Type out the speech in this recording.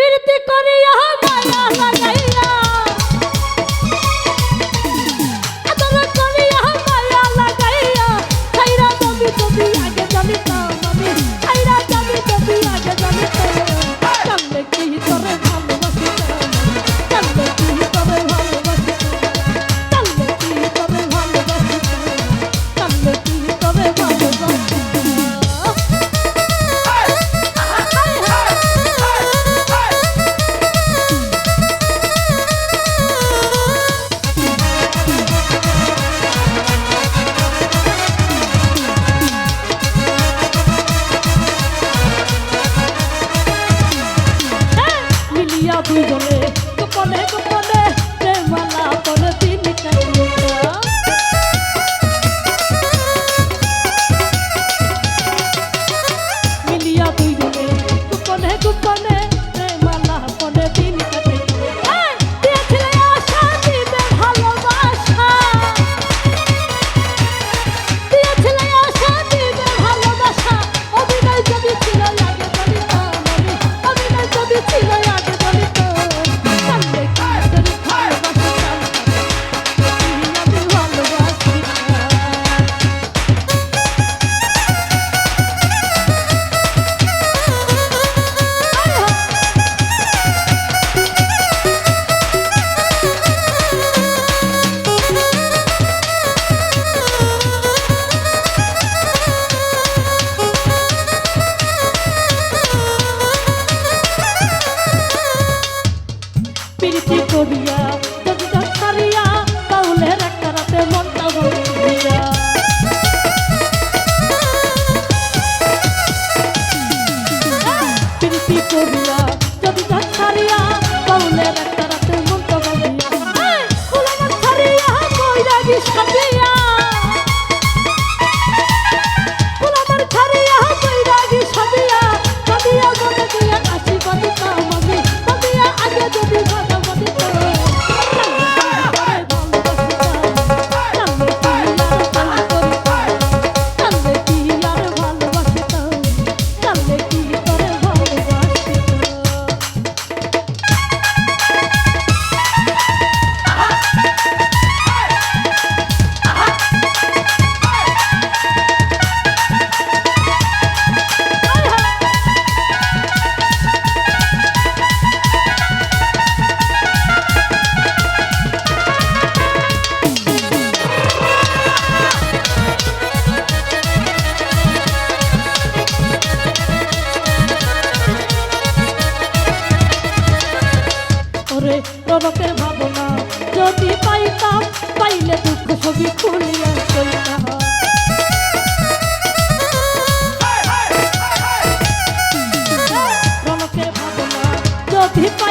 প্রীতি করে মায়া লাগা দুজনে গোপনে গোপনে প্রেমালা পরদিন কাটিয়া মিলিয়া দুজনে গোপনে গোপনে কি করিয়া যদি ঘর ছাড়িয়া পাউলে একটা রাতে মন তো গাইয়া ফুল নরকের ভাবনা যদি পাইতাম পাইলে দুঃখ ছবি খুলিয়া চলতাম ভাবনা যদি পাই